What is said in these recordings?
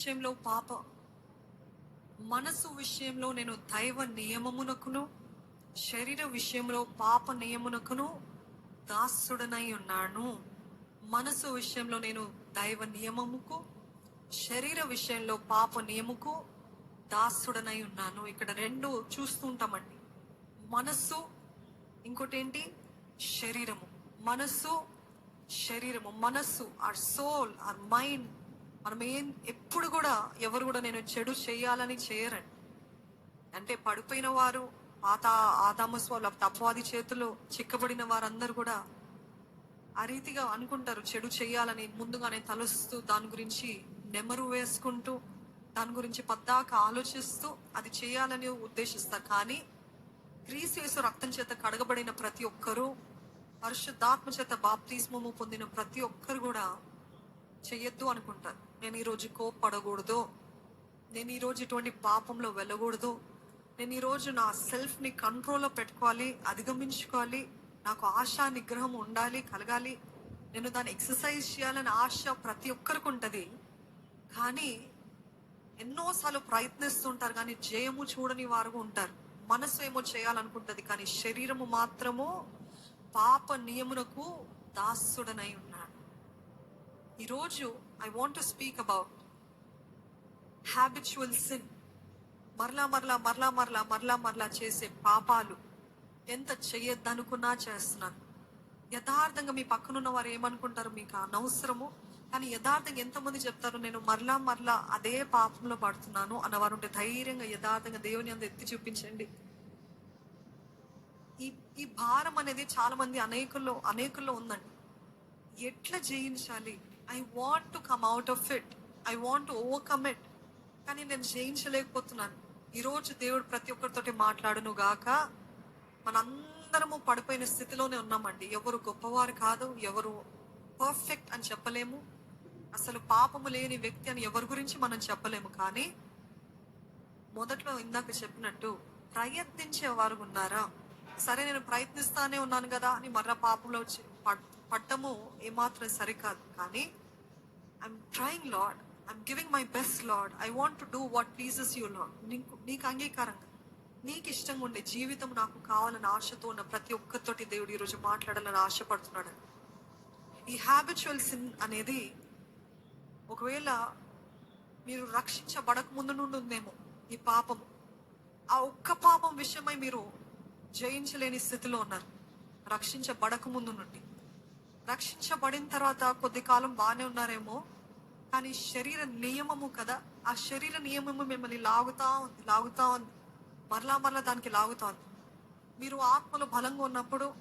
విషయంలో పాప. మనసు విషయంలో నేను దైవ నియమమునకును శరీర విషయంలో పాప నియమునకును దాసుడనై ఉన్నాను. మనసు విషయంలో నేను దైవ నియమముకు శరీర విషయంలో పాప నియముకు దాసుడనై ఉన్నాను. ఇక్కడ రెండు చూస్తుంటామండి మనస్సు ఇంకోటి ఏంటి? శరీరము. మనస్సు శరీరము. మనస్సు ఆర్ సోల్ ఆర్ మైండ్ మనం ఏం ఎప్పుడు కూడా ఎవరు కూడా నేను చెడు చేయాలని చేయరండి. అంటే పడిపోయిన వారు పాత ఆదామస్వాలు వాళ్ళ తత్వాది చేతిలో చిక్కబడిన వారందరూ కూడా ఆ రీతిగా అనుకుంటారు చెడు చేయాలని. ముందుగానే తలుస్తూ దాని గురించి నెమరు వేసుకుంటూ దాని గురించి పద్దాక ఆలోచిస్తూ అది చేయాలని ఉద్దేశిస్తారు. కానీ క్రీస్తు వేసు రక్తం చేత కడగబడిన ప్రతి ఒక్కరూ పరిశుద్ధాత్మ చేత బాప్తిస్మము పొందిన ప్రతి ఒక్కరు కూడా చెయ్యొద్దు అనుకుంటారు నేను ఈరోజు కోప్పడకూడదు. నేను ఈరోజు ఇటువంటి పాపంలో వెళ్ళకూడదు. నేను ఈరోజు నా సెల్ఫ్ని కంట్రోల్లో పెట్టుకోవాలి అధిగమించుకోవాలి నాకు ఆశ నిగ్రహం ఉండాలి కలగాలి. నేను దాన్ని ఎక్సర్సైజ్ చేయాలని ఆశ ప్రతి ఒక్కరికి ఉంటుంది. కానీ ఎన్నోసార్లు ప్రయత్నిస్తుంటారు కానీ జయము చూడని వారు ఉంటారు. మనసు ఏమో చేయాలనుకుంటుంది కానీ శరీరము మాత్రము పాప నియమునకు దాసుడనై ఉంటుంది ఈరోజు I want to speak about habitual sin మరలా మరలా మరలా మరలా మరలా మరలా చేసే పాపాలు. ఎంత చేయొద్దనుకున్నా చేస్తున్నాను. యథార్థంగా మీ పక్కనున్న వారు ఏమనుకుంటారు మీకు అనవసరము. కానీ యథార్థంగా ఎంతమంది చెప్తారు నేను మరలా మరలా అదే పాపంలో పడుతున్నాను అన్నవారు ఉంటే ధైర్యంగా యథార్థంగా దేవుని అంత ఎత్తి చూపించండి. ఈ ఈ భారం అనేది చాలా మంది అనేకుల్లో అనేకుల్లో ఉందండి. ఎట్లా జయించాలి? I want to come out of it I want to overcome it కానీ నేను జయించలేకపోతున్నాను. ఈరోజు దేవుడు ప్రతి ఒక్కరితోటి మాట్లాడును గాక. మనందరము పడిపోయిన స్థితిలోనే ఉన్నామండి. ఎవరు గొప్పవారు కాదు ఎవరు పర్ఫెక్ట్ అని చెప్పలేము. అసలు పాపము లేని వ్యక్తి అని ఎవరి గురించి మనం చెప్పలేము. కానీ మొదట్లో ఇందాక చెప్పినట్టు ప్రయత్నించే వారు ఉన్నారా? సరే నేను ప్రయత్నిస్తానే ఉన్నాను కదా అని మర్ర పాపంలో వచ్చి పడ్డము ఏమాత్రం సరికాదు. కానీ I'm trying lord I'm giving my best lord I want to do what pleases you lord నీకు నీకు అంగీకారంగా. నీకు ఇష్టంగా ఉండే జీవితం నాకు కావాలని ఆశతో ఉన్న ప్రతి ఒక్కరితోటి దేవుడు ఈరోజు మాట్లాడాలని ఆశపడుతున్నాడు. ఈ హ్యాబిచువల్ సిన్ అనేది ఒకవేళ మీరు రక్షించబడక ముందు నుండి ఉందేమో ఈ పాపము. ఆ ఒక్క పాపం విషయమై మీరు జయించలేని స్థితిలో ఉన్నారు. రక్షించబడక ముందు నుండి. రక్షించబడిన తర్వాత కొద్ది కాలం బాగానే ఉన్నారేమో కానీ శరీర నియమము కదా. ఆ శరీర నియమము మిమ్మల్ని లాగుతా ఉంది లాగుతా ఉంది. మరలా మరలా దానికి లాగుతా ఉంది. మీరు ఆత్మలో బలంగా ఉన్నప్పుడు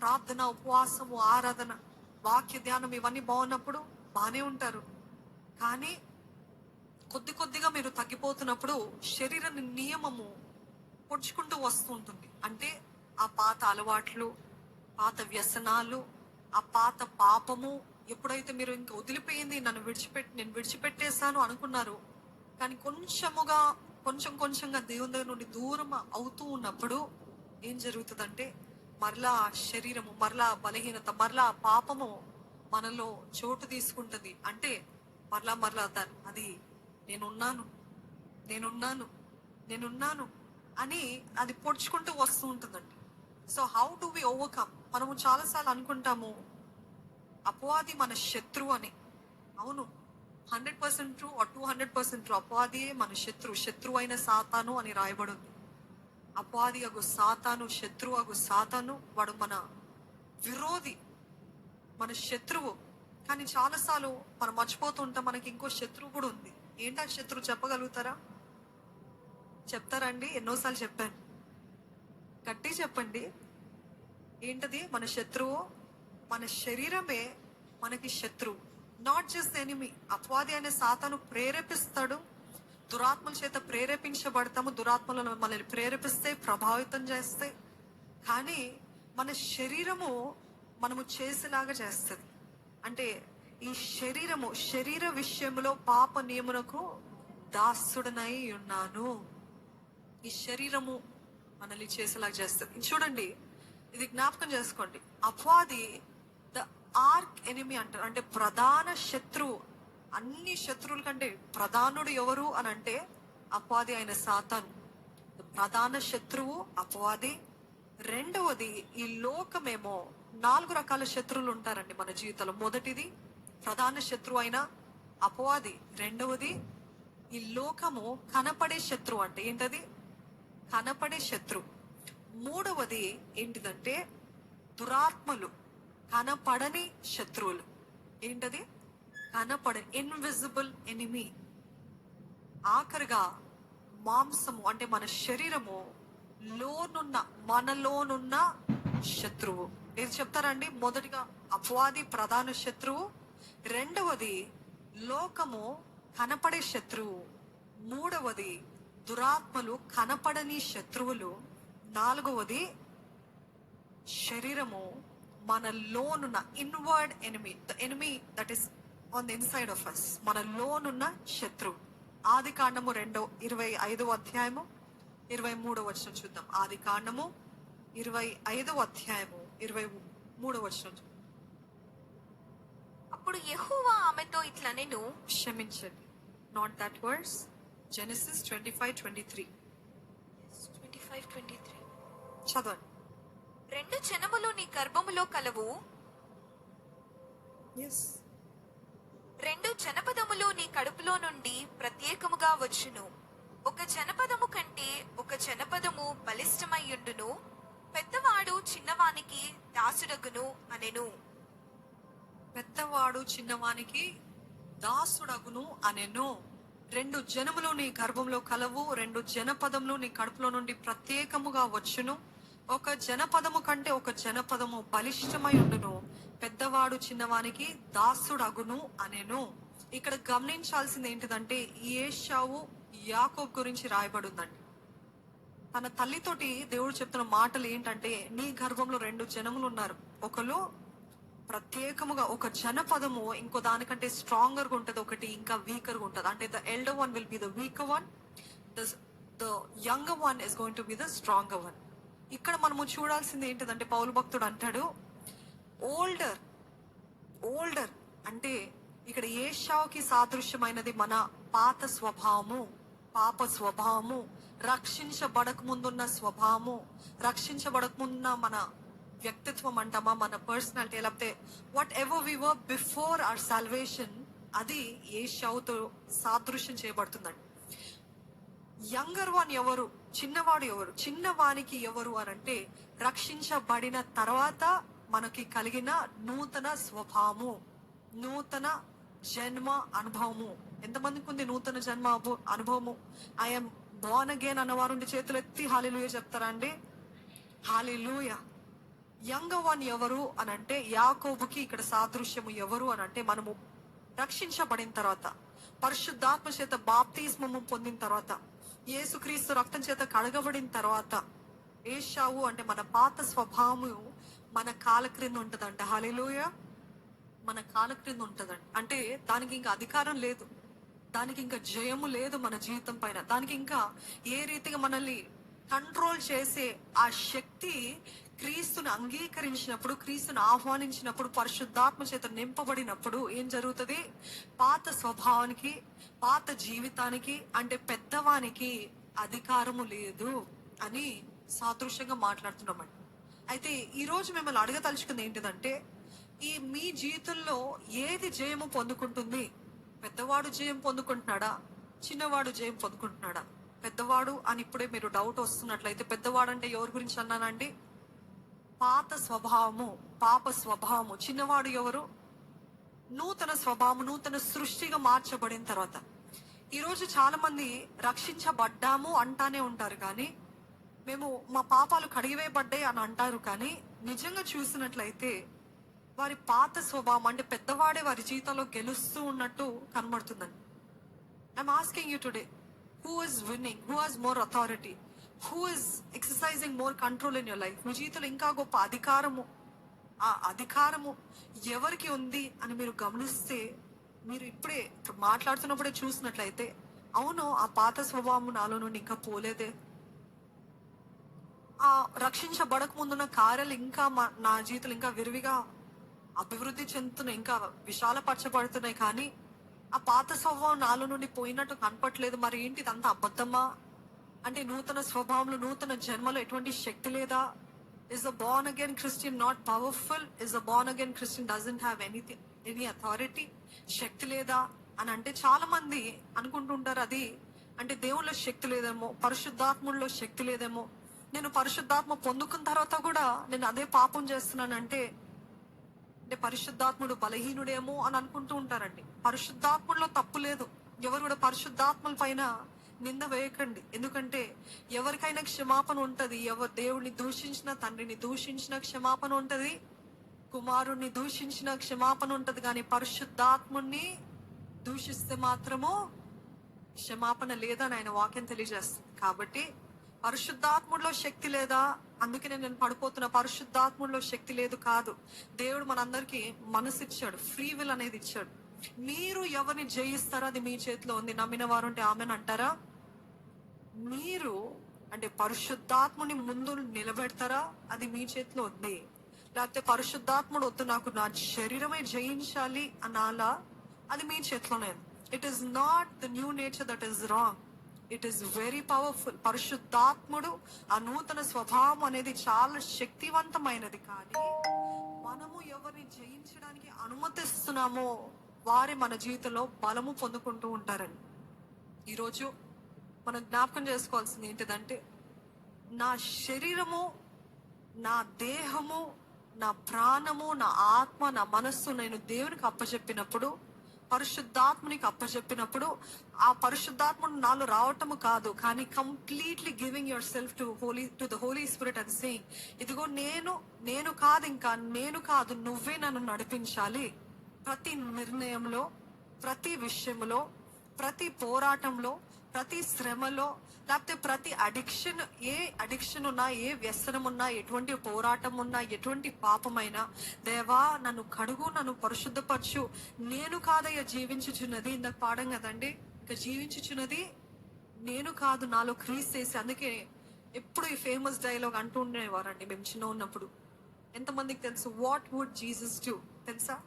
ప్రార్థన ఉపవాసము ఆరాధన వాక్య ధ్యానం ఇవన్నీ బాగున్నప్పుడు బాగానే ఉంటారు. కానీ కొద్ది కొద్దిగా మీరు తగ్గిపోతున్నప్పుడు శరీర నియమము పొడుచుకుంటూ వస్తూ ఉంటుంది. అంటే ఆ పాత అలవాట్లు పాత వ్యసనాలు ఆ పాత పాపము ఎప్పుడైతే మీరు ఇంకా వదిలిపోయింది నన్ను విడిచిపెట్టి నేను విడిచిపెట్టేశాను అనుకున్నారు. కానీ కొంచెముగా కొంచెం కొంచెంగా దేవుని దగ్గర నుండి దూరం అవుతూ ఉన్నప్పుడు ఏం జరుగుతుందంటే మరలా శరీరము మరలా బలహీనత మరలా పాపము మనలో చోటు తీసుకుంటుంది. అంటే మరలా మరలా దాన్ని అది నేనున్నాను నేనున్నాను నేనున్నాను అని అది పొడుచుకుంటూ వస్తూ ఉంటుందండి. So how to we overcome మనము చాలాసార్లు అనుకుంటాము అపవాది మన శత్రువు అని. అవును. Hundred percent true two hundred percent true. అపవాదియే మన శత్రువు శత్రువు అయిన సాతాను అని రాయబడింది. అపవాది అగు సాతాను శత్రువు అగు సాతాను వాడు మన విరోధి మన శత్రువు. కానీ చాలాసార్లు మనం మర్చిపోతుంటాం మనకి ఇంకో శత్రువు కూడా ఉంది. ఏంటా శత్రువు చెప్పగలుగుతారా? చెప్తారండి ఎన్నోసార్లు చెప్పాను. గట్టి చెప్పండి. ఏంటది? మన శత్రువు మన శరీరమే మనకి శత్రువు. నాట్ జస్ట్ ఎనిమి అపవాది అనే సాతాను ప్రేరేపిస్తాడు. దురాత్మల చేత ప్రేరేపించబడతాము. దురాత్మలను మనల్ని ప్రేరేపిస్తే ప్రభావితం చేస్తే కానీ మన శరీరము మనము చేసేలాగా చేస్తుంది. అంటే ఈ శరీరము శరీర విషయంలో పాప నియమునకు దాసుడనై ఉన్నాను. ఈ శరీరము మనల్ని చేసేలాగా చేస్తుంది. చూడండి. ఇది జ్ఞాపకం చేసుకోండి. అపవాది ద ఆర్క్ ఎనిమి అంటారు. అంటే ప్రధాన శత్రువు. అన్ని శత్రువుల కంటే ప్రధానుడు ఎవరు అని అంటే అపవాది అయిన సాతాను. ప్రధాన శత్రువు అపవాది. రెండవది ఈ లోకమేమో నాలుగు రకాల శత్రువులు ఉంటారండి మన జీవితంలో. మొదటిది ప్రధాన శత్రువు అయిన అపవాది. రెండవది ఈ లోకము కనపడే శత్రువు అంటే ఏంటది? కనపడే శత్రువు. మూడవది ఏంటిదంటే దురాత్మలు కనపడని శత్రువులు. ఏంటది? కనపడని ఇన్విజిబుల్ ఎనిమి ఆఖరిగా మాంసము అంటే మన శరీరము లోనున్న మనలోనున్న శత్రువు. ఏది చెప్తారండి? మొదటిగా అపవాది ప్రధాన శత్రువు. రెండవది లోకము కనపడే శత్రువు. మూడవది దురాత్మలు కనపడని శత్రువులు. నాలుగవది శరీరము మన లోనున్న inward enemy the enemy that is on the inside of us మన లోనున్న శత్రువు ఆది కాండము రెండో ఇరవై ఐదవ అధ్యాయము ఇరవై మూడవ వచనం చూద్దాం. ఆది కాండము ఇరవై ఐదవ అధ్యాయము ఇరవై మూడవ వచనం. అప్పుడు యెహోవా ఆమెతో ఇట్లా నేను క్షమించండి. Not that words Genesis twenty five twenty three twenty five twenty three చదవండి. రెండు జనములు నీ గర్భములో కలవు. రెండు జనపదములు నీ కడుపులో నుండి ప్రత్యేకముగా వచ్చును. ఒక జనపదము కంటే ఒక జనపదము బలిష్టమయ్యుండును. పెద్దవాడు చిన్నవానికి దాసుడగును అనెను. పెద్దవాడు చిన్నవానికి దాసుడగును అనెను. రెండు జనములు నీ గర్భంలో కలవు. రెండు జనపదములు నీ కడుపులో నుండి ప్రత్యేకముగా వచ్చును. ఒక జనపదము కంటే ఒక జనపదము బలిష్టమై ఉండును. పెద్దవాడు చిన్నవానికి దాసుడగును అనెను. ఇక్కడ గమనించాల్సింది ఏంటిదంటే ఈ ఏషావు యాకోబ్ గురించి రాయబడిందండి. తన తల్లితోటి దేవుడు చెప్తున్న మాటలు ఏంటంటే నీ గర్భంలో రెండు జనములు ఉన్నారు ఒకరు ప్రత్యేకముగా ఒక జనపదము ఇంకో దానికంటే స్ట్రాంగర్గా ఉంటుంది ఒకటి ఇంకా వీకర్గా ఉంటుంది. అంటే the elder one will be the weaker one the the younger one is going to be the stronger one ఇక్కడ మనము చూడాల్సింది ఏంటిదంటే పౌలు భక్తుడు అంటాడు ఓల్డర్ ఓల్డర్ అంటే ఇక్కడ ఏషావుకి సాదృశ్యమైనది మన పాత స్వభావము పాప స్వభావము రక్షించబడక ముందున్న స్వభావము రక్షించబడక ముందున్న మన వ్యక్తిత్వం అంటామా మన పర్సనాలిటీ లేకపోతే whatever we were before our salvation అది ఏషావుతో సాదృశ్యం చేయబడుతుందండి. యంగర్ వన్ ఎవరు? చిన్నవాడు ఎవరు? చిన్నవానికి ఎవరు అని అంటే రక్షించబడిన తర్వాత మనకి కలిగిన నూతన స్వభావము నూతన జన్మ అనుభవము. ఎంతమందికి ఉంది నూతన జన్మ అనుభవము? ఐఎమ్ బోర్న్ అగేన్ అన్నవారు చేతులు ఎత్తి హాలిలుయ చెప్తారా అండి? హాలిలుయ. యంగ్ వన్ ఎవరు అని అంటే యాకోబుకి ఇక్కడ సాదృశ్యము ఎవరు అని అంటే మనము రక్షించబడిన తర్వాత పరిశుద్ధాత్మ చేత బాప్తిస్మము పొందిన తర్వాత యేసుక్రీస్తు రక్తం చేత కడగబడిన తర్వాత ఏషావు అంటే మన పాత స్వభావము మన కాల క్రింద ఉంటుందంట. హాలిలోయ మన కాల క్రింద ఉంటుందంట. అంటే దానికి ఇంకా అధికారం లేదు. దానికి ఇంకా జయము లేదు మన జీవితం పైన. దానికి ఇంకా ఏ రీతిగా మనల్ని కంట్రోల్ చేసే ఆ శక్తి క్రీస్తుని అంగీకరించినప్పుడు క్రీస్తుని ఆహ్వానించినప్పుడు పరిశుద్ధాత్మ చేత నింపబడినప్పుడు ఏం జరుగుతుంది? పాత స్వభావానికి పాత జీవితానికి అంటే పెద్దవానికి అధికారము లేదు అని సాదృశ్యంగా మాట్లాడుతున్నామండి. అయితే ఈరోజు మిమ్మల్ని అడగదలుచుకుంది ఏంటిదంటే ఈ మీ జీవితంలో ఏది జయము పొందుకుంటుంది? పెద్దవాడు జయం పొందుకుంటున్నాడా? చిన్నవాడు జయం పొందుకుంటున్నాడా? పెద్దవాడు అని ఇప్పుడే మీరు డౌట్ వస్తున్నట్లయితే పెద్దవాడు అంటే ఎవరి గురించి అన్నానండి? పాత స్వభావము పాప స్వభావము. చిన్నవాడు ఎవరు? నూతన స్వభావం నూతన సృష్టిగా మార్చబడిన తర్వాత. ఈరోజు చాలా మంది రక్షించబడ్డాము అంటానే ఉంటారు కానీ మేము మా పాపాలు కడిగివేయబడ్డాయి అని అంటారు కానీ నిజంగా చూసినట్లయితే వారి పాత స్వభావం అంటే పెద్దవాడే వారి జీవితంలో గెలుస్తూ ఉన్నట్టు కనబడుతుందండి. I'm asking you today who is winning who has more authority who is exercising more control in your life మీ జీవితంలో ఇంకా గొప్ప అధికారము ఆ అధికారము ఎవరికి ఉంది అని మీరు గమనిస్తే మీరు ఇప్పుడే మాట్లాడుతున్నప్పుడే చూసినట్లయితే అవును ఆ పాత స్వభావం నాలో నుండి ఇంకా పోలేదే. ఆ రక్షించబడక ముందున్న కార్యాలు ఇంకా మా- నా జీవితంలో ఇంకా విరివిగా అభివృద్ధి చెందుతున్నాయి ఇంకా విశాలపరచబడుతున్నాయి. కానీ ఆ పాత స్వభావం నాలో నుండి పోయినట్టు కనపట్లేదు మరి ఏంటి ఇదంతా అబద్ధమా? అంటే నూతన స్వభావంలో నూతన జన్మలో ఎటువంటి శక్తి లేదా? Is a born again Christian not powerful is a born again Christian doesn't have anything any authority శక్తి లేదా? అని అంటే చాలా మంది అనుకుంటుంటారు అది. అంటే దేవుళ్ళ శక్తి లేదేమో పరిశుద్ధాత్ముల్లో శక్తి లేదేమో. నేను పరిశుద్ధాత్మ పొందుకున్న తర్వాత కూడా నేను అదే పాపం చేస్తున్నానంటే అంటే పరిశుద్ధాత్ముడు బలహీనుడేమో అని అనుకుంటూ ఉంటారండి. పరిశుద్ధాత్ముల్లో తప్పు లేదు. ఎవరు కూడా పరిశుద్ధాత్మల పైన నింద వేయకండి. ఎందుకంటే ఎవరికైనా క్షమాపణ ఉంటది. ఎవరు దేవుడిని దూషించిన తండ్రిని దూషించిన క్షమాపణ ఉంటది. కుమారుణ్ణి దూషించిన క్షమాపణ ఉంటది. కానీ పరిశుద్ధాత్ముణ్ణి దూషిస్తే మాత్రము క్షమాపణ లేదని ఆయన వాక్యం తెలియజేస్తుంది. కాబట్టి పరిశుద్ధాత్ముడిలో శక్తి లేదా? అందుకనే నేను పడిపోతున్న పరిశుద్ధాత్ముడిలో శక్తి లేదు కాదు. దేవుడు మనందరికీ మనసు ఇచ్చాడు ఫ్రీ విల్ అనేది ఇచ్చాడు. మీరు ఎవరిని జయిస్తారో అది మీ చేతిలో ఉంది. నమ్మిన వారు ఉంటే ఆమెను అంటారా? మీరు అంటే పరిశుద్ధాత్ముని ముందు నిలబెడతారా? అది మీ చేతిలో ఉంది. లేకపోతే పరిశుద్ధాత్ముడు వద్దు నాకు నా శరీరమే జయించాలి అనాలా? అది మీ చేతిలోనే. It is not the new nature that is wrong it is very powerful పరిశుద్ధాత్ముడు ఆ నూతన స్వభావం అనేది చాలా శక్తివంతమైనది. కానీ మనము ఎవరిని జయించడానికి అనుమతిస్తున్నామో వారే మన జీవితంలో బలము పొందుకుంటూ ఉంటారండి. ఈరోజు మనం జ్ఞాపకం చేసుకోవాల్సింది ఏంటిదంటే నా శరీరము నా దేహము నా ప్రాణము నా ఆత్మ నా మనస్సు నేను దేవునికి అప్పచెప్పినప్పుడు పరిశుద్ధాత్మనికి అప్పచెప్పినప్పుడు ఆ పరిశుద్ధాత్మను నాలో రావటము కాదు కానీ completely giving yourself to holy to the holy spirit and saying ఇదిగో నేను నేను కాదు ఇంకా నేను కాదు నువ్వే నన్ను నడిపించాలి. ప్రతి నిర్ణయంలో ప్రతి విషయంలో ప్రతి పోరాటంలో ప్రతి శ్రమలో లేకపోతే ప్రతి అడిక్షన్ ఏ అడిక్షన్ ఉన్నా ఏ వ్యసనం ఉన్నా ఎటువంటి పోరాటం ఉన్నా ఎటువంటి పాపమైనా దేవా నన్ను కడుగు నన్ను పరిశుద్ధపరచు. నేను కాదయ్య జీవించుచున్నది. ఇందాక పాడం కదండి. ఇక జీవించుచున్నది నేను కాదు నాలో క్రీస్ చేసి అందుకే ఎప్పుడు ఈ ఫేమస్ డైలాగ్ అంటూ ఉండేవారండి మేము చిన్న ఉన్నప్పుడు. ఎంతమందికి తెలుసు? What would Jesus do? తెలుసా?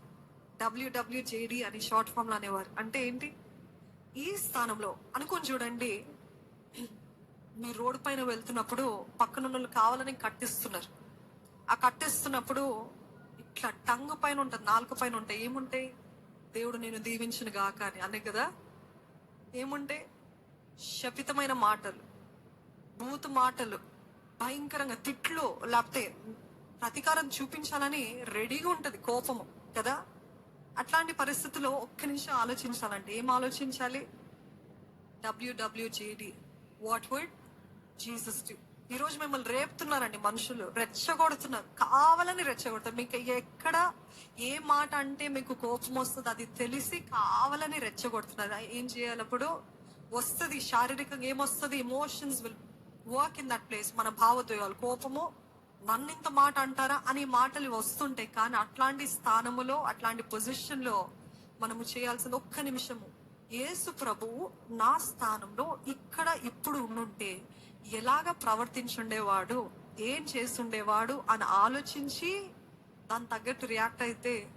డబ్ల్యూడబ్ల్యూజేడి అని షార్ట్ ఫామ్లో అనేవారు. అంటే ఏంటి? ఈ స్థానంలో అనుకొని చూడండి మీరు రోడ్డు పైన వెళ్తున్నప్పుడు పక్కన ఉన్న వాళ్ళు కావాలని కట్టిస్తున్నారు. ఆ కట్టిస్తున్నప్పుడు ఇట్లా టంగ్ పైన ఉంటుంది నాలుక పైన ఉంటాయి ఏముంటాయి? దేవుడు నేను దీవించిన గాక అని. అనే కదా? ఏముంటాయి? శపితమైన మాటలు బూతు మాటలు భయంకరంగా తిట్లు లేకపోతే ప్రతీకారం చూపించాలని రెడీగా ఉంటుంది కోపము కదా? అట్లాంటి పరిస్థితుల్లో ఒక్క నిమిషం ఆలోచించాలంటే ఏం ఆలోచించాలి? WWJD what would Jesus do ఈరోజు మిమ్మల్ని రేపుతున్నారండి మనుషులు. రెచ్చగొడుతున్నారు. కావాలని రెచ్చగొడతారు. మీకు ఎక్కడ ఏ మాట అంటే మీకు కోపం వస్తుంది అది తెలిసి కావాలని రెచ్చగొడుతున్నారు. ఏం చేయాలి అప్పుడు? వస్తుంది. శారీరకంగా ఏమొస్తుంది? Emotions will work in that place మన భావోద్వేగాలు కోపము నన్ను ఇంత మాట అంటారా అని మాటలు వస్తుంటాయి. కానీ అట్లాంటి స్థానములో అట్లాంటి పొజిషన్లో మనము చేయాల్సింది ఒక్క నిమిషము. యేసు ప్రభువు నా స్థానంలో ఇక్కడ ఇప్పుడు ఉండుంటే ఎలాగ ప్రవర్తించుండేవాడు? ఏం చేస్తుండేవాడు? అని ఆలోచించి దాని తగ్గట్టు రియాక్ట్ అయితే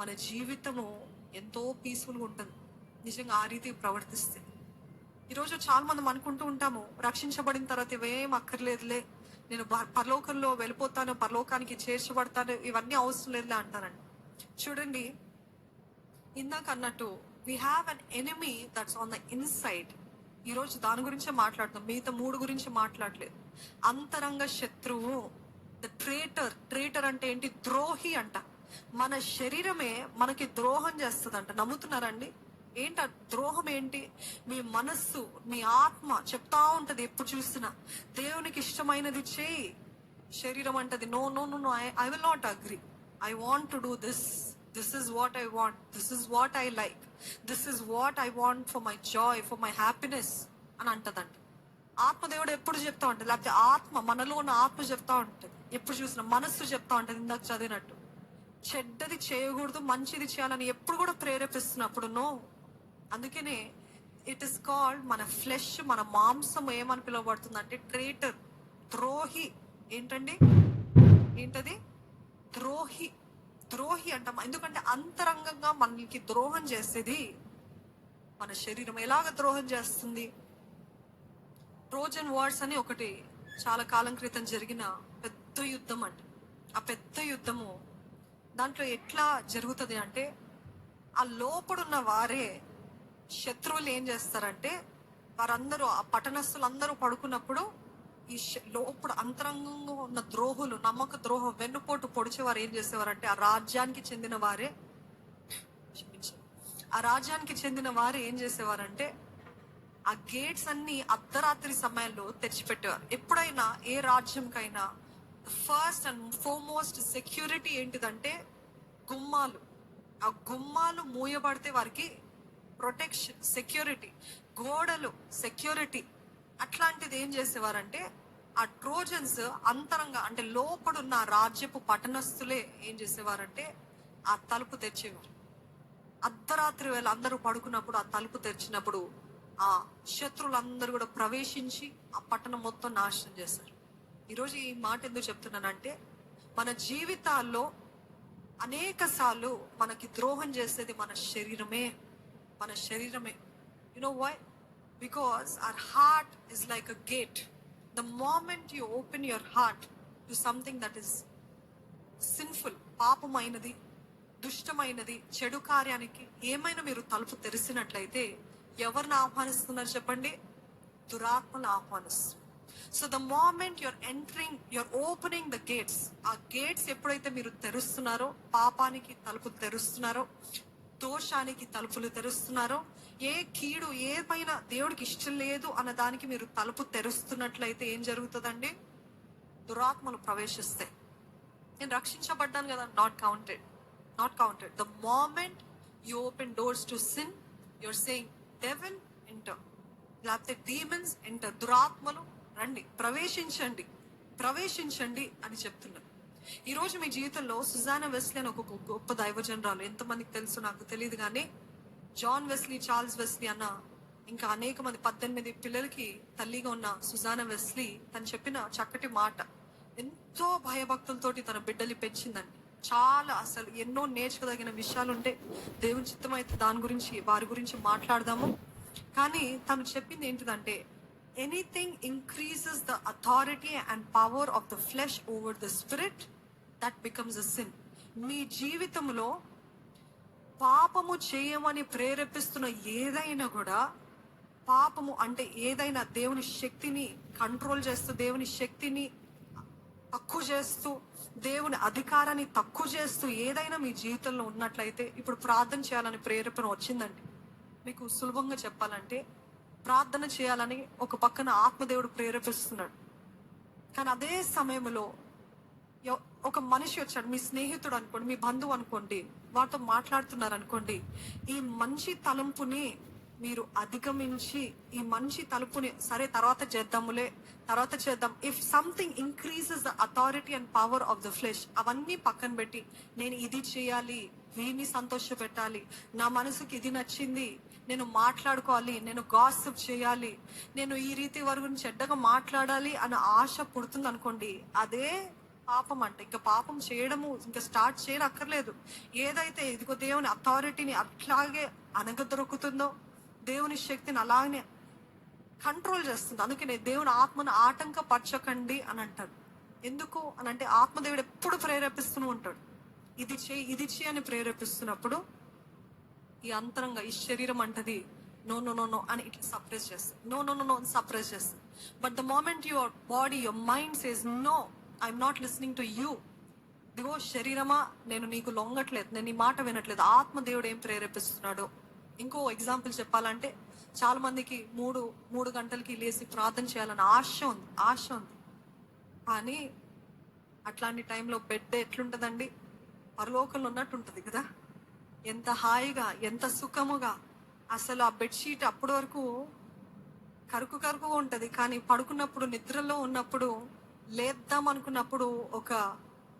మన జీవితము ఎంతో పీస్ఫుల్గా ఉంటుంది. నిజంగా ఆ రీతి ప్రవర్తిస్తే. ఈరోజు చాలా మంది అనుకుంటూ ఉంటాము రక్షించబడిన తర్వాత ఇవేం అక్కర్లేదులే. నేను ప- పరలోకంలో వెళ్ళిపోతాను పరలోకానికి చేర్చబడతాను ఇవన్నీ అవసరం లేదులే అంటారండి చూడండి ఇందాక అన్నట్టు we have an enemy that's on the inside ఈరోజు దాని గురించే మాట్లాడుతాం మిగతా మూడు గురించి మాట్లాడలేదు. అంతరంగ శత్రువు ద ట్రేటర్ ట్రేటర్ అంటే ఏంటి? ద్రోహి అంట. మన శరీరమే మనకి ద్రోహం చేస్తుందంట. నమ్ముతున్నారండి ఏంటి ఆ ద్రోహం ఏంటి? మీ మనస్సు మీ ఆత్మ చెప్తా ఉంటది ఎప్పుడు చూసినా. దేవునికి ఇష్టమైనది చేయి. శరీరం అంటది no no no no I will not agree I want to do this this is what I want this is what I like this is what I want for my joy for my happiness అని అంటదంట. ఆత్మదేవుడు ఎప్పుడు చెప్తా ఉంటుంది? లేకపోతే ఆత్మ మనలో ఉన్న ఆత్మ చెప్తా ఉంటుంది. ఎప్పుడు చూసినా మనస్సు చెప్తా ఉంటుంది ఇందాక చదివినట్టు. చెడ్డది చేయకూడదు మంచిది చేయాలని ఎప్పుడు కూడా ప్రేరేపిస్తున్నప్పుడు నో అందుకనే ఇట్ ఇస్ కాల్డ్ మన ఫ్లెష్ మన మాంసం ఏమని పిలువబడుతుంది అంటే ట్రేటర్ ద్రోహి. ఏంటండి? ఏంటది? ద్రోహి. ద్రోహి అంటాం. ఎందుకంటే అంతరంగంగా మనకి ద్రోహం చేసేది మన శరీరం. ఎలాగ ద్రోహం చేస్తుంది? ట్రోజన్ వార్స్ అని ఒకటి చాలా కాలం క్రితం జరిగిన పెద్ద యుద్ధం అండి. ఆ పెద్ద యుద్ధము దాంట్లో ఎట్లా జరుగుతుంది అంటే ఆ లోపడున్న వారే శత్రువులు ఏం చేస్తారంటే వారందరూ ఆ పట్టణస్తులందరూ పడుకున్నప్పుడు ఈ లోపల అంతరంగంగా ఉన్న ద్రోహులు నమ్మక ద్రోహం వెన్నుపోటు పొడిచేవారు ఏం చేసేవారంటే ఆ రాజ్యానికి చెందిన వారే ఆ రాజ్యానికి చెందిన వారు ఏం చేసేవారంటే ఆ గేట్స్ అన్ని అర్ధరాత్రి సమయంలో తెచ్చిపెట్టేవారు ఎప్పుడైనా ఏ రాజ్యంకైనా ఫస్ట్ అండ్ ఫోమోస్ట్ సెక్యూరిటీ ఏంటిదంటే గుమ్మాలు. ఆ గుమ్మాలు మూయబడితే వారికి ప్రొటెక్షన్ సెక్యూరిటీ గోడలు సెక్యూరిటీ అట్లాంటిది ఏం చేసేవారంటే ఆ ట్రోజన్స్ అంతరంగా అంటే లోపడున్న రాజ్యపు పట్టణస్థులే ఏం చేసేవారంటే ఆ తలుపు తెచ్చేవారు అర్ధరాత్రి వేళ అందరూ పడుకున్నప్పుడు ఆ తలుపు తెరిచినప్పుడు ఆ శత్రువులందరూ కూడా ప్రవేశించి ఆ పట్టణం మొత్తం నాశనం చేశారు. ఈరోజు ఈ మాట ఎందుకు చెప్తున్నానంటే మన జీవితాల్లో అనేక సార్లు మనకి ద్రోహం చేసేది మన శరీరమే. మన శరీరమే. You know why because our heart is like a gate the moment you open your heart to something that is sinful పాపమైనది దుష్టమైనది చెడు కార్యానికి ఏమైనా మీరు తలుపు తెరిసినట్లయితే ఎవరిని ఆహ్వానిస్తున్నారు చెప్పండి? దురాత్మను ఆహ్వానిస్తున్నారు. So the moment your entering your opening the gates ఆ గేట్స్ ఎప్పుడైతే మీరు తెరుస్తున్నారో పాపానికి తలుపు తెరుస్తున్నారో దోషానికి తలుపులు తెరుస్తున్నారో ఏ కీడు ఏమైనా దేవుడికి ఇష్టం లేదు అన్న దానికి మీరు తలుపు తెరుస్తున్నట్లయితే ఏం జరుగుతుందండి? దురాత్మలు ప్రవేశిస్తాయి. నేను రక్షించబడ్డాను కదా not counted not counted the moment you open doors to sin your saying devil enter లేకపోతే డీమన్స్ ఎంటర్ దురాత్మలు రండి ప్రవేశించండి. ప్రవేశించండి అని చెప్తున్నారు. ఈ రోజు మీ జీవితంలో సుజానా వెస్లీ అని ఒక గొప్ప దైవజనరాలు ఎంతమందికి తెలుసు నాకు తెలియదు కానీ జాన్ వెస్లీ చార్ల్స్ వెస్లీ అన్న ఇంకా అనేక మంది పద్దెనిమిది పిల్లలకి తల్లిగా ఉన్న సుజానా వెస్లీ తను చెప్పిన చక్కటి మాట ఎంతో భయభక్తులతోటి తన బిడ్డలు పెంచిందండి. చాలా అసలు ఎన్నో నేర్చుకోదగిన విషయాలు ఉంటే దేవుని చిత్తం అయితే దాని గురించి వారి గురించి మాట్లాడదాము. కానీ తను చెప్పింది ఏంటిదంటే anything increases the authority and power of the flesh over the spirit that becomes a sin మీ జీవితంలో పాపము చేయమని ప్రేరేపిస్తున్న ఏదైనా కూడా పాపము అంటే ఏదైనా దేవుని శక్తిని కంట్రోల్ చేస్తూ దేవుని శక్తిని తక్కువ చేస్తూ దేవుని అధికారాన్ని తక్కువ చేస్తూ ఏదైనా మీ జీవితంలో ఉన్నట్లయితే ఇప్పుడు ప్రార్థన చేయాలని ప్రేరేపణ వచ్చిందండి. మీకు సులభంగా చెప్పాలంటే ప్రార్థన చేయాలని ఒక పక్కన ఆత్మదేవుడు ప్రేరేపిస్తున్నాడు. కానీ అదే సమయంలో ఒక మనిషి వచ్చాడు. మీ స్నేహితుడు అనుకోండి మీ బంధువు అనుకోండి వారితో మాట్లాడుతున్నారు అనుకోండి ఈ మంచి తలంపుని మీరు అధిగమించి ఈ మంచి తలుపుని సరే తర్వాత చేద్దాములే తర్వాత చేద్దాం. If something increases the authority and power of the flesh అవన్నీ పక్కన పెట్టి నేను ఇది చేయాలి వీడిని సంతోష పెట్టాలి నా మనసుకి ఇది నచ్చింది నేను మాట్లాడుకోవాలి నేను గాసిప్ చేయాలి నేను ఈ రీతి వారి గురించి చెడ్డగా మాట్లాడాలి అన్న ఆశ పుడుతుంది అనుకోండి అదే పాపం అంటే. ఇంకా పాపం చేయడము ఇంకా స్టార్ట్ చేయనక్కర్లేదు. ఏదైతే ఇదిగో దేవుని అథారిటీని అట్లాగే అనగదొరుకుతుందో దేవుని శక్తిని అలాగనే కంట్రోల్ చేస్తుంది. అందుకనే దేవుని ఆత్మను ఆటంకపరచకండి అని అంటాడు. ఎందుకు అని అంటే ఆత్మదేవుడు ఎప్పుడు ప్రేరేపిస్తూనే ఉంటాడు. ఇది చేయి ఇది చేయి అని ప్రేరేపిస్తున్నప్పుడు ఈ అంతరంగా ఈ శరీరం అంటది నో నో నో నో అని ఇట్లా సప్రెస్ చేస్తుంది. No no no no suppress చేస్తుంది. But the moment your body your mind says no I'm not listening to you దిగో శరీరమా నేను నీకు లొంగట్లేదు నేను నీ మాట వినట్లేదు ఆత్మదేవుడు ఏం ప్రేరేపిస్తున్నాడు? ఇంకో ఎగ్జాంపుల్ చెప్పాలంటే చాలా మందికి మూడు మూడు గంటలకి లేచి ప్రార్థన చేయాలని ఆశ ఉంది ఆశ ఉంది. కానీ అట్లాంటి టైంలో బెడ్ ఎట్లుంటదండి? పరలోకంలో ఉన్నట్టు ఉంటుంది కదా? ఎంత హాయిగా ఎంత సుఖముగా. అసలు ఆ బెడ్షీట్ అప్పటి వరకు కరుకు కరుకు ఉంటుంది. కానీ పడుకున్నప్పుడు నిద్రలో ఉన్నప్పుడు లేద్దాం అనుకున్నప్పుడు ఒక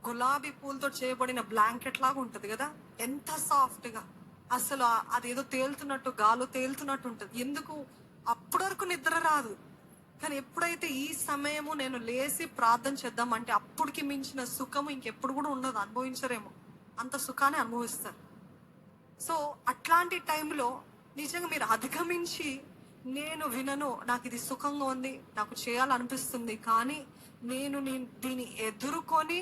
గులాబీ పూలతో చేయబడిన బ్లాంకెట్ లాగా ఉంటుంది కదా? ఎంత సాఫ్ట్గా అసలు అదేదో తేలుతున్నట్టు గాలు తేలుతున్నట్టు ఉంటుంది. ఎందుకు? అప్పటి వరకు నిద్ర రాదు. కానీ ఎప్పుడైతే ఈ సమయము నేను లేచి ప్రార్థన చేద్దాం అంటే అప్పటికి మించిన సుఖము ఇంకెప్పుడు కూడా ఉండదు. అనుభవించరేమో. అంత సుఖాన్ని అనుభవిస్తారు. సో అట్లాంటి టైంలో నిజంగా మీరు అధిగమించి నేను వినను నాకు ఇది సుఖంగా ఉంది నాకు చేయాలనిపిస్తుంది కానీ నేను దీన్ని ఎదుర్కొని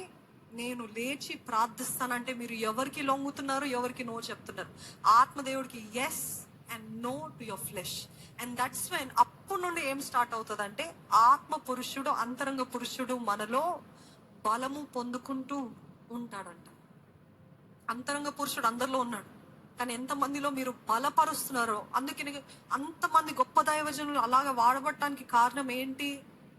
నేను లేచి ప్రార్థిస్తానంటే మీరు ఎవరికి లొంగుతున్నారు ఎవరికి నో చెప్తున్నారు? ఆత్మదేవుడికి yes and no to your flesh and that's when అప్పటి నుండి ఏం స్టార్ట్ అవుతుంది అంటే ఆత్మ పురుషుడు అంతరంగ పురుషుడు మనలో బలము పొందుకుంటూ ఉంటాడంట. అంతరంగ పురుషుడు అందరిలో ఉన్నాడు. కానీ ఎంతమందిలో మీరు బలపరుస్తున్నారో అందుకని అంతమంది గొప్ప దైవజనులు అలాగా వాడబడటానికి కారణం ఏంటి?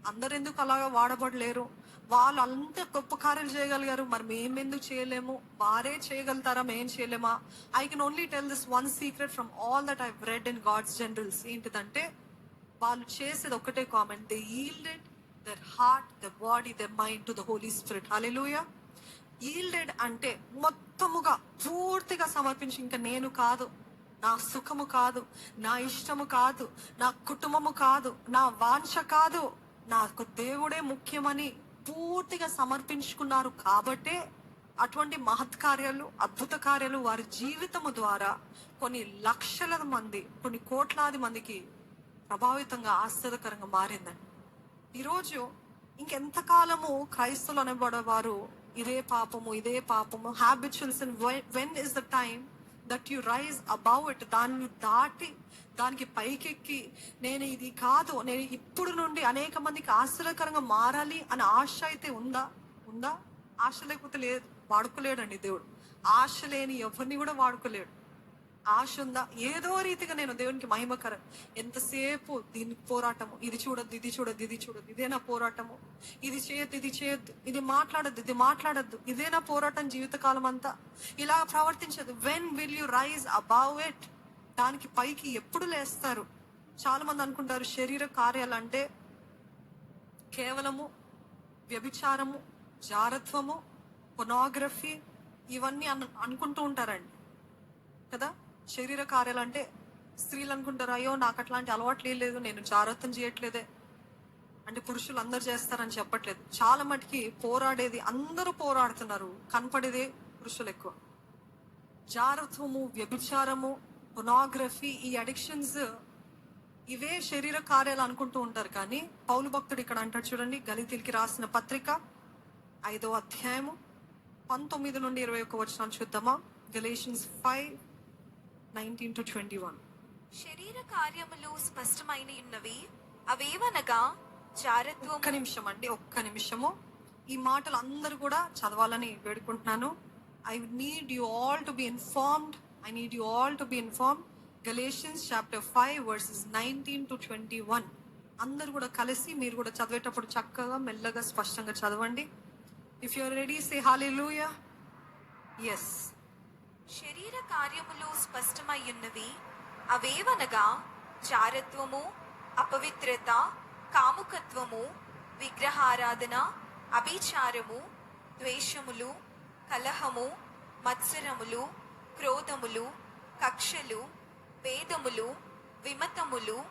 అందరు ఎందుకు అలాగా వాడబడలేరు? వాళ్ళు అంత గొప్ప కార్యాలు చేయగలిగారు మరి మేము ఎందుకు చేయలేము? వారే చేయగలుగుతారా? మేం చేయలేమా? I can only tell this one secret from all that I read in God's Generals ఏంటిదంటే వాళ్ళు చేసేది ఒకటే comment they yielded their heart the body the mind to the Holy Spirit hallelujah yielded అంటే మొత్తముగా పూర్తిగా సమర్పించి ఇంకా నేను కాదు. నా సుఖము కాదు నా ఇష్టము కాదు నా కుటుంబము కాదు నా వాంఛ కాదు. నాకు దేవుడే ముఖ్యమని పూర్తిగా సమర్పించుకున్నారు కాబట్టే అటువంటి మహత్ కార్యాలు అద్భుత కార్యాలు వారి జీవితము ద్వారా కొన్ని లక్షల మంది కొన్ని కోట్లాది మందికి ప్రభావితంగా ఆశ్చర్యకరంగా మారిందండి. ఈరోజు ఇంకెంతకాలము క్రైస్తవులు అనబడేవారు ఇదే పాపము ఇదే పాపము. Habituals when is the time that you rise above it దాన్ని దాటి దానికి పైకెక్కి నేను ఇది కాదు నేను ఇప్పుడు నుండి అనేక మందికి ఆశ్చర్యకరంగా మారాలి అనే ఆశ అయితే ఉందా? ఉందా? ఆశ లేకపోతే లేదు వాడుకోలేడండి దేవుడు. ఆశ లేని ఎవరిని కూడా వాడుకోలేడు. ఆశ ఉందా? ఏదో రీతిగా నేను దేవునికి మహిమకరం. ఎంతసేపు దీని పోరాటము? ఇది చూడద్దు ఇది చూడద్దు ఇది చూడొద్దు. ఇదేనా పోరాటము. ఇది చేయొద్దు ఇది చేయొద్దు. ఇది మాట్లాడద్దు ఇది మాట్లాడద్దు. ఇదేనా పోరాటం జీవితకాలం అంతా. ఇలా ప్రవర్తించదు. When will you rise above it దానికి పైకి ఎప్పుడు లేస్తారు? చాలా మంది అనుకుంటారు శరీర కార్యాలు అంటే కేవలము వ్యభిచారము జారత్వము పొనోగ్రఫీ ఇవన్నీ అను అనుకుంటూ ఉంటారండి. కదా? శరీర కార్యాలు అంటే స్త్రీలు అనుకుంటారు అయ్యో నాకు అట్లాంటి అలవాట్లు లేదు నేను జాగ్రత్తం చేయట్లేదే. అంటే పురుషులు అందరు చేస్తారని చెప్పట్లేదు. చాలా మటుకి పోరాడేది అందరూ పోరాడుతున్నారు కనపడేదే పురుషులు ఎక్కువ. జారత్వము వ్యభిచారము పొనాగ్రఫీ ఈ అడిక్షన్స్ ఇవే శరీర కార్యాలు అనుకుంటూ ఉంటారు. కానీ పౌలు భక్తుడు ఇక్కడ అంటాడు చూడండి గలితీలకి రాసిన పత్రిక ఐదో అధ్యాయము పంతొమ్మిది నుండి ఇరవై ఒక్క వచ్చిన చూద్దామా? Galatians five nineteen to twenty one. శరీర కార్యములు స్పష్టమైన ఉన్నవి అవేవనగా? జారత్వము ఒక్క నిమిషం అండి ఒక్క నిమిషము. ఈ మాటలు అందరూ కూడా చదవాలని వేడుకుంటున్నాను. I need you all to be informed I need you all to be inform Galatians chapter five verses nineteen to twenty one అందరు కూడా కలిసి మీరు కూడా చదివేటప్పుడు చక్కగా మెల్లగా స్పష్టంగా చదవండి. If you're ready say hallelujah yes శరీర కార్యములు స్పష్టమయ్యున్నవి. అవేవనగా? జారత్వము అపవిత్రత కాముకత్వము విగ్రహారాధన అభిచారము ద్వేషములు కలహము మత్సరములు క్రోధములు కక్షలు భేదములు విమతములు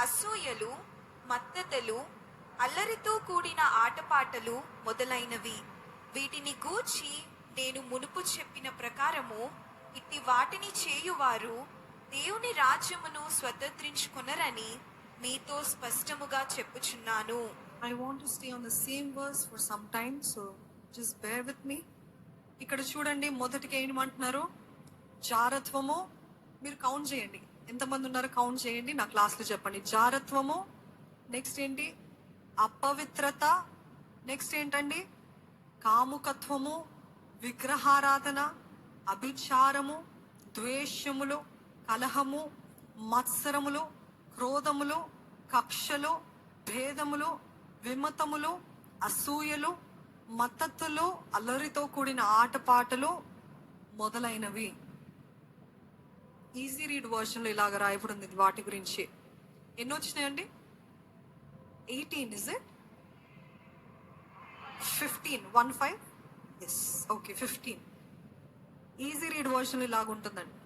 అసూయలు మత్తతలు అల్లరితో కూడిన ఆటపాటలు మొదలైనవి. వీటిని గూర్చి నేను మునుపు చెప్పిన ప్రకారము ఇట్టి వాటిని చేయువారు దేవుని రాజ్యమును స్వతంత్రించుకునరని మీతో స్పష్టముగా చెప్పుచున్నాను. I want to stay on the same verse for some time so just bear with me ఇక్కడ చూడండి మొదటికి ఏమంటున్నారు జారత్వము. మీరు కౌంట్ చేయండి. ఎంతమంది ఉన్నారో? కౌంట్ చేయండి. నా క్లాస్లో చెప్పండి. జారత్వము. నెక్స్ట్ ఏంటి? అపవిత్రత. నెక్స్ట్ ఏంటండి? కాముకత్వము. విగ్రహారాధన అభిచారము ద్వేషములు కలహము మత్సరములు క్రోధములు కక్షలు భేదములు విమతములు అసూయలు మత్తత్తులు అల్లరితో కూడిన ఆటపాటలు మొదలైనవి. ఈజీ రీడ్ వర్షన్లో ఇలాగ రాయబడింది వాటి గురించి. ఎన్ని వచ్చినాయండి? Eighteen is it fifteen one five yes okay fifteen easy read version ఇలాగుంటుందండి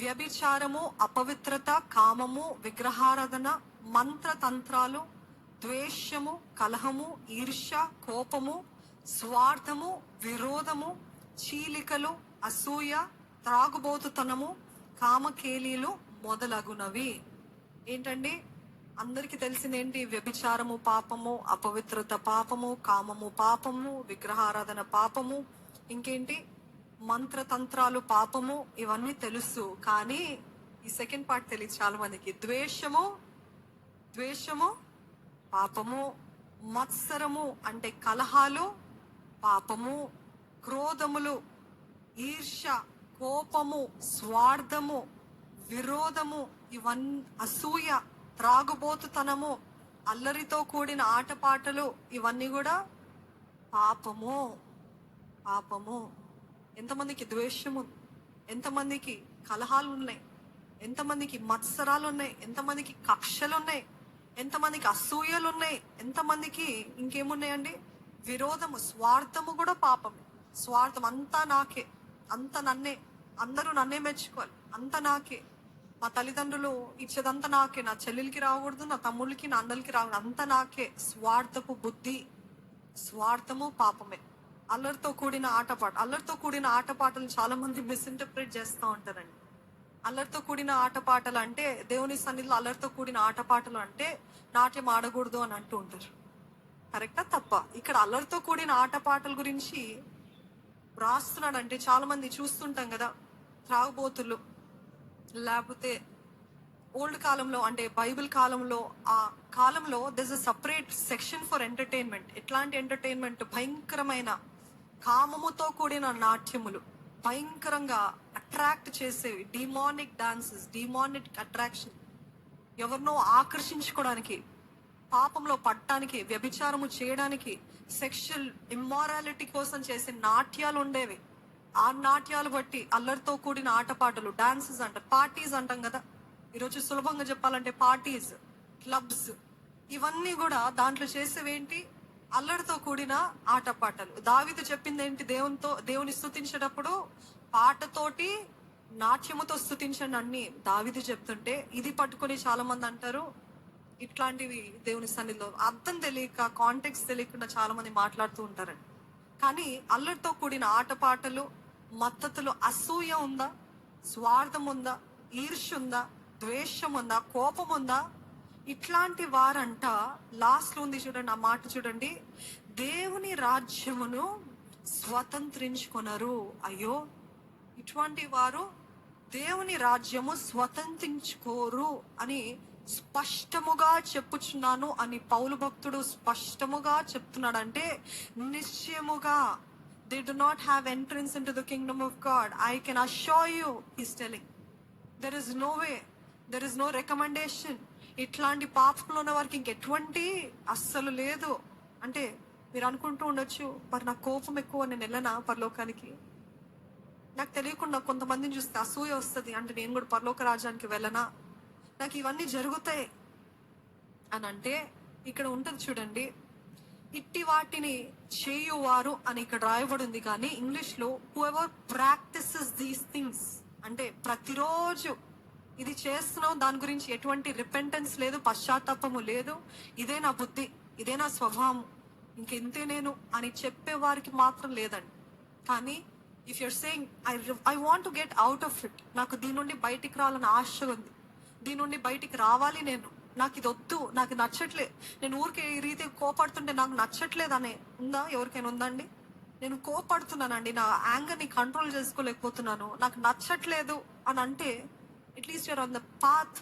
వ్యభిచారము అపవిత్రత కామము విగ్రహారాధన మంత్రతంత్రాలు ద్వేషము కలహము ఈర్ష్య కోపము స్వార్థము విరోధము చీలికలు అసూయ త్రాగుబోతుతనము కామకేలీలు మొదలగునవి. ఏంటండి? అందరికి తెలిసిందేంటి? వ్యభిచారము పాపము అపవిత్రత పాపము కామము పాపము విగ్రహారాధన పాపము ఇంకేంటి? మంత్రతంత్రాలు పాపము ఇవన్నీ తెలుసు. కానీ ఈ సెకండ్ పార్ట్ తెలియదు చాలా మందికి ద్వేషము ద్వేషము పాపము మత్సరము అంటే కలహాలు పాపము క్రోధములు ఈర్ష కోపము స్వార్థము విరోధము ఇవన్నీ అసూయ త్రాగుబోతుతనము అల్లరితో కూడిన ఆటపాటలు ఇవన్నీ కూడా పాపము పాపము. ఎంతమందికి ద్వేషము ఎంతమందికి కలహాలు ఉన్నాయి ఎంతమందికి మత్సరాలు ఉన్నాయి ఎంతమందికి కక్షలు ఉన్నాయి ఎంతమందికి అసూయలు ఉన్నాయి ఎంతమందికి ఇంకేమున్నాయండి? విరోధము స్వార్థము కూడా పాపమే. స్వార్థం అంతా నాకే అంత నన్నే అందరూ నన్నే మెచ్చుకోవాలి అంత నాకే. మా తల్లిదండ్రులు ఇచ్చేదంతా నాకే. నా చెల్లెలకి రాకూడదు నా తమ్ముళ్ళకి నా అన్నలకి రాకూడదు. అంతా నాకే. స్వార్థపు బుద్ధి స్వార్థము పాపమే. అల్లరితో కూడిన ఆటపాట అల్లరితో కూడిన ఆటపాటలు చాలా మంది మిస్ఇంటర్ప్రిట్ చేస్తూ ఉంటారండి. అల్లరితో కూడిన ఆటపాటలు అంటే దేవుని సన్నిధిలో అల్లరితో కూడిన ఆటపాటలు అంటే నాట్యం ఆడకూడదు అని అంటూ ఉంటారు. కరెక్టా తప్ప? ఇక్కడ అల్లరితో కూడిన ఆటపాటల గురించి రాస్తున్నాడంటే చాలా మంది చూస్తుంటాం కదా త్రాగుబోతులు. లేకపోతే ఓల్డ్ కాలంలో అంటే బైబిల్ కాలంలో ఆ కాలంలో this a separate section for entertainment ఎట్లాంటి ఎంటర్టైన్మెంట్ భయంకరమైన కామముతో కూడిన నాట్యములు. భయంకరంగా అట్రాక్ట్ చేసేవి డిమానిక్ డాన్సెస్ డిమానిక్ అట్రాక్షన్ ఎవరినో ఆకర్షించుకోవడానికి పాపంలో పట్టడానికి వ్యభిచారము చేయడానికి సెక్షువల్ ఇమ్మారాలిటీ కోసం చేసే నాట్యాలు ఉండేవి. ఆ నాట్యాలు బట్టి అల్లరితో కూడిన ఆటపాటలు డాన్సెస్ అంటారు పార్టీస్ అంటాం కదా. ఈరోజు సులభంగా చెప్పాలంటే పార్టీస్ క్లబ్స్ ఇవన్నీ కూడా దాంట్లో చేసేవేంటి? అల్లరితో కూడిన ఆటపాటలు. దావిత చెప్పింది ఏంటి దేవునితో దేవుని స్థుతించేటప్పుడు పాటతోటి నాట్యముతో స్థుతించండి అన్ని. దావిది చెప్తుంటే ఇది పట్టుకొని చాలా మంది అంటారు ఇట్లాంటివి దేవుని సన్నిధిలో అర్థం తెలియక కాంటెక్స్ తెలియకుండా చాలా మంది మాట్లాడుతూ ఉంటారండి. కానీ అల్లరితో కూడిన ఆటపాటలు మద్దతులో అసూయ ఉందా? స్వార్థం ఉందా ఈర్ష్య ఉందా ద్వేషం ఉందా కోపం ఉందా ఇట్లాంటి వారంట. లాస్ట్లో ఉంది చూడండి ఆ మాట చూడండి. దేవుని రాజ్యమును స్వతంత్రించుకొనరు. అయ్యో ఇటువంటి వారు దేవుని రాజ్యము స్వతంత్రించుకోరు అని స్పష్టముగా చెప్పుచున్నాను అని పౌలు భక్తుడు స్పష్టముగా చెప్తున్నాడంటే నిశ్చయముగా they do not have entrance into the kingdom of God I can assure you is telling there is no way there is no recommendation ఇట్లాంటి పాపంలో ఉన్న వారికి ఇంకెటువంటి అస్సలు లేదు. అంటే మీరు అనుకుంటూ ఉండొచ్చు మరి నా కోపం ఎక్కువ నేను వెళ్ళనా పరలోకానికి? నాకు తెలియకుండా కొంతమందిని చూస్తే అసూయ వస్తుంది. అంటే నేను కూడా పరలోక రాజ్యానికి వెళ్ళనా? నాకు ఇవన్నీ జరుగుతాయి. అని అంటే ఇక్కడ ఉంటుంది చూడండి ఇట్టి వాటిని చేయువారు అని ఇక్కడ రాయబడింది. కానీ ఇంగ్లీష్లో whoever practices these things అంటే ప్రతిరోజు ఇది చేస్తున్నావు దాని గురించి ఎటువంటి రిపెంటెన్స్ లేదు పశ్చాత్తాపము లేదు. ఇదే నా బుద్ధి ఇదే నా స్వభావం ఇంకెంతే నేను అని చెప్పే వారికి మాత్రం లేదండి. కానీ if you're saying I I want to get out of it నాకు దీని నుండి బయటికి రావాలని ఆశ ఉంది. దీని నుండి బయటికి రావాలి నేను. నాకు ఇది వద్దు నాకు నచ్చట్లేదు నేను ఊరికే ఈ రీతి కోపడుతుంటే నాకు నచ్చట్లేదు ఉందా? ఎవరికైనా ఉందండి నేను కోపడుతున్నానండి. నా యాంగర్ని కంట్రోల్ చేసుకోలేకపోతున్నాను. నాకు నచ్చట్లేదు అని అంటే at least you're on the path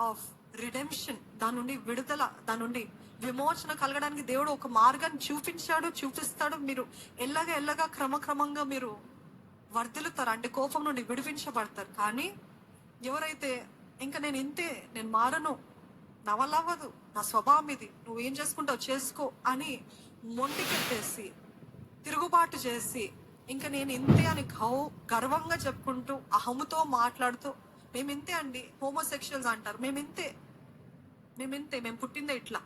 of redemption దాని నుండి విడుదల దాని నుండి విమోచన కలగడానికి దేవుడు ఒక మార్గాన్ని చూపించాడు చూపిస్తాడు. మీరు ఎల్లగా ఎల్లగా క్రమక్రమంగా మీరు వర్ధిల్లుతారు. అంటే కోపం నుండి విడిపించబడతారు. కానీ ఎవరైతే ఇంకా నేను ఇంతే నేను మారను నా వల్ల అవ్వదు నా స్వభావం ఇది. నువ్వేం చేసుకుంటావు చేసుకో అని మొండికెత్తేసి తిరుగుబాటు చేసి ఇంకా నేను ఇంతే అని గౌ గర్వంగా చెప్పుకుంటూ అహముతో మాట్లాడుతూ మేము ఇంతే అండి. హోమోసెక్షువల్స్ అంటారు. మేము ఇంతే మేము ఇంతే మేము పుట్టిందే ఇట్లా.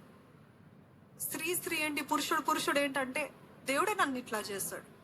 స్త్రీ స్త్రీ ఏంటి పురుషుడు పురుషుడు ఏంటంటే దేవుడే నన్ను ఇట్లా చేస్తాడు.